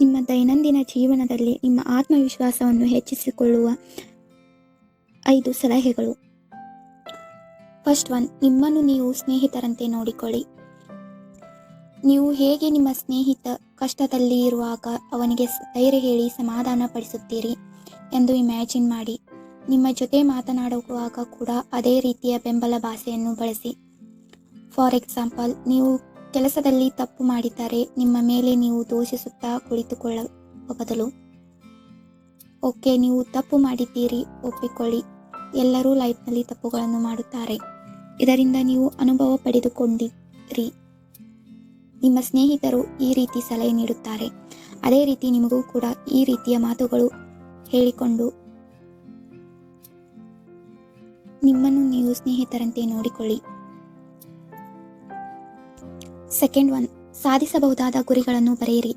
ನಿಮ್ಮ ದೈನಂದಿನ ಜೀವನದಲ್ಲಿ ನಿಮ್ಮ ಆತ್ಮವಿಶ್ವಾಸವನ್ನು ಹೆಚ್ಚಿಸಿಕೊಳ್ಳುವ ಐದು ಸಲಹೆಗಳು. ಫಸ್ಟ್ ಒನ್ ನಿಮ್ಮನ್ನು ನೀವು ಸ್ನೇಹಿತರಂತೆ ನೋಡಿಕೊಳ್ಳಿ. ನೀವು ಹೇಗೆ ನಿಮ್ಮ ಸ್ನೇಹಿತ ಕಷ್ಟದಲ್ಲಿ ಇರುವಾಗ ಅವನಿಗೆ ಧೈರ್ಯ ಹೇಳಿ ಸಮಾಧಾನ ಪಡಿಸುತ್ತೀರಿ ಎಂದು ಇಮ್ಯಾಜಿನ್ ಮಾಡಿ. ನಿಮ್ಮ ಜೊತೆ ಮಾತನಾಡುವಾಗ ಕೂಡ ಅದೇ ರೀತಿಯ ಬೆಂಬಲ ಭಾಷೆಯನ್ನು ಬಳಸಿ. ಫಾರ್ ಎಕ್ಸಾಂಪಲ್ ನೀವು ಕೆಲಸದಲ್ಲಿ ತಪ್ಪು ಮಾಡಿದ್ದಾರೆ. ನಿಮ್ಮ ಮೇಲೆ ನೀವು ದೋಷಿಸುತ್ತಾ ಕುಳಿತುಕೊಳ್ಳುವ ಬದಲು. ಓಕೆ, ನೀವು ತಪ್ಪು ಮಾಡಿದ್ದೀರಿ. ಒಪ್ಪಿಕೊಳ್ಳಿ. ಎಲ್ಲರೂ ಲೈಫ್ನಲ್ಲಿ ತಪ್ಪುಗಳನ್ನು ಮಾಡುತ್ತಾರೆ. ಇದರಿಂದ ನೀವು ಅನುಭವ ಪಡೆದುಕೊಂಡಿರಿ. ನಿಮ್ಮ ಸ್ನೇಹಿತರು ಈ ರೀತಿ ಸಲಹೆ ನೀಡುತ್ತಾರೆ. ಅದೇ ರೀತಿ ನಿಮಗೂ ಕೂಡ ಈ ರೀತಿಯ ಮಾತುಗಳು ಹೇಳಿಕೊಂಡು ನಿಮ್ಮನ್ನು ನೀವು ಸ್ನೇಹಿತರಂತೆ ನೋಡಿಕೊಳ್ಳಿ. ಸೆಕೆಂಡ್ ಒನ್ ಸಾಧಿಸಬಹುದಾದ ಗುರಿಗಳನ್ನು ಬರೆಯಿರಿ.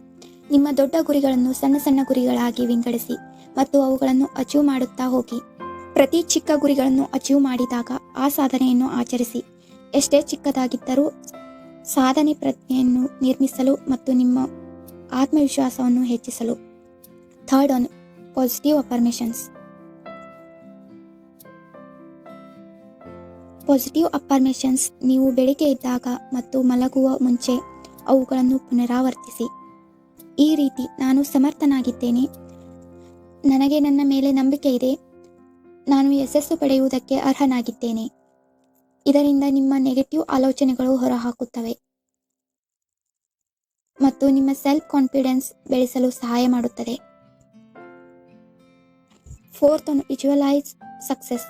ನಿಮ್ಮ ದೊಡ್ಡ ಗುರಿಗಳನ್ನು ಸಣ್ಣ ಸಣ್ಣ ಗುರಿಗಳಾಗಿ ವಿಂಗಡಿಸಿ ಮತ್ತು ಅವುಗಳನ್ನು ಅಚೀವ್ ಮಾಡುತ್ತಾ ಹೋಗಿ. ಪ್ರತಿ ಚಿಕ್ಕ ಗುರಿಗಳನ್ನು ಅಚೀವ್ ಮಾಡಿದಾಗ ಆ ಸಾಧನೆಯನ್ನು ಆಚರಿಸಿ. ಎಷ್ಟೇ ಚಿಕ್ಕದಾಗಿದ್ದರೂ ಸಾಧನೆ ಪ್ರಜ್ಞೆಯನ್ನು ನಿರ್ಮಿಸಲು ಮತ್ತು ನಿಮ್ಮ ಆತ್ಮವಿಶ್ವಾಸವನ್ನು ಹೆಚ್ಚಿಸಲು. Third one positive affirmations positive affirmations ನೀವು ಬೆಳಿಗ್ಗೆ ಇದ್ದಾಗ ಮತ್ತು ಮಲಗುವ ಮುಂಚೆ ಅವುಗಳನ್ನು ಪುನರಾವರ್ತಿಸಿ. ಈ ರೀತಿ ನಾನು ಸಮರ್ಥನಾಗಿದ್ದೇನೆ. ನನಗೆ ನನ್ನ ಮೇಲೆ ನಂಬಿಕೆ ಇದೆ. ನಾನು ಯಶಸ್ಸು ಪಡೆಯುವುದಕ್ಕೆ ಅರ್ಹನಾಗಿದ್ದೇನೆ. ಇದರಿಂದ ನಿಮ್ಮ ನೆಗೆಟಿವ್ ಆಲೋಚನೆಗಳು ಹೊರಹಾಕುತ್ತವೆ. ಮತ್ತು ನಿಮ್ಮ ಸೆಲ್ಫ್ ಕಾನ್ಫಿಡೆನ್ಸ್ ಬೆಳೆಸಲು ಸಹಾಯ ಮಾಡುತ್ತದೆ. ಫೋರ್ತ್ ಅನ್ನು ವಿಜುವಲೈಸ್ ಸಕ್ಸಸ್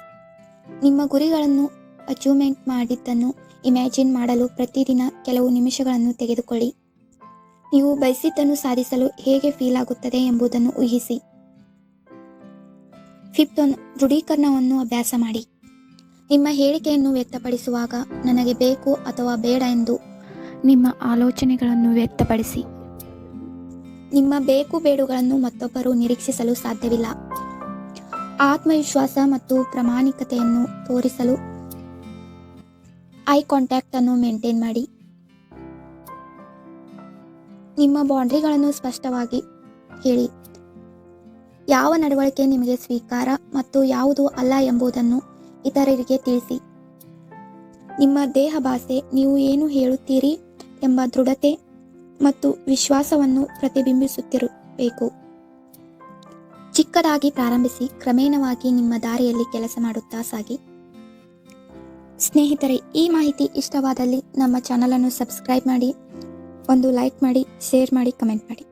ನಿಮ್ಮ ಗುರಿಗಳನ್ನು ಅಚೀವ್ಮೆಂಟ್ ಮಾಡಿದ್ದನ್ನು ಇಮ್ಯಾಜಿನ್ ಮಾಡಲು ಪ್ರತಿದಿನ ಕೆಲವು ನಿಮಿಷಗಳನ್ನು ತೆಗೆದುಕೊಳ್ಳಿ. ನೀವು ಬಯಸಿದ್ದನ್ನು ಸಾಧಿಸಲು ಹೇಗೆ ಫೀಲ್ ಆಗುತ್ತದೆ ಎಂಬುದನ್ನು ಊಹಿಸಿ. ಫಿಫ್ತ್ ದೃಢೀಕರಣವನ್ನು ಅಭ್ಯಾಸ ಮಾಡಿ. ನಿಮ್ಮ ಹೇಳಿಕೆಯನ್ನು ವ್ಯಕ್ತಪಡಿಸುವಾಗ ನನಗೆ ಬೇಕು ಅಥವಾ ಬೇಡ ಎಂದು ನಿಮ್ಮ ಆಲೋಚನೆಗಳನ್ನು ವ್ಯಕ್ತಪಡಿಸಿ. ನಿಮ್ಮ ಬೇಕು ಬೇಡುಗಳನ್ನು ಮತ್ತೊಬ್ಬರು ನಿರೀಕ್ಷಿಸಲು ಸಾಧ್ಯವಿಲ್ಲ. ಆತ್ಮವಿಶ್ವಾಸ ಮತ್ತು ಪ್ರಾಮಾಣಿಕತೆಯನ್ನು ತೋರಿಸಲು ಐ ಕಾಂಟ್ಯಾಕ್ಟ್ ಅನ್ನು ಮೇಂಟೈನ್ ಮಾಡಿ. ನಿಮ್ಮ ಬೌಂಡ್ರಿಗಳನ್ನು ಸ್ಪಷ್ಟವಾಗಿ ಹೇಳಿ. ಯಾವ ನಡವಳಿಕೆ ನಿಮಗೆ ಸ್ವೀಕಾರ ಮತ್ತು ಯಾವುದು ಅಲ್ಲ ಎಂಬುದನ್ನು ಇತರರಿಗೆ ತಿಳಿಸಿ. ನಿಮ್ಮ ದೇಹ ಭಾಷೆ ನೀವು ಏನು ಹೇಳುತ್ತೀರಿ ಎಂಬ ದೃಢತೆ ಮತ್ತು ವಿಶ್ವಾಸವನ್ನು ಪ್ರತಿಬಿಂಬಿಸುತ್ತಿರಬೇಕು. ಚಿಕ್ಕದಾಗಿ ಪ್ರಾರಂಭಿಸಿ, ಕ್ರಮೇಣವಾಗಿ ನಿಮ್ಮ ದಾರಿಯಲ್ಲಿ ಕೆಲಸ ಮಾಡುತ್ತಾ ಸಾಗಿ. ಸ್ನೇಹಿತರೆ, ಈ ಮಾಹಿತಿ ಇಷ್ಟವಾದಲ್ಲಿ ನಮ್ಮ ಚಾನಲನ್ನು ಸಬ್ಸ್ಕ್ರೈಬ್ ಮಾಡಿ, ಒಂದು ಲೈಕ್ ಮಾಡಿ, ಶೇರ್ ಮಾಡಿ, ಕಮೆಂಟ್ ಮಾಡಿ.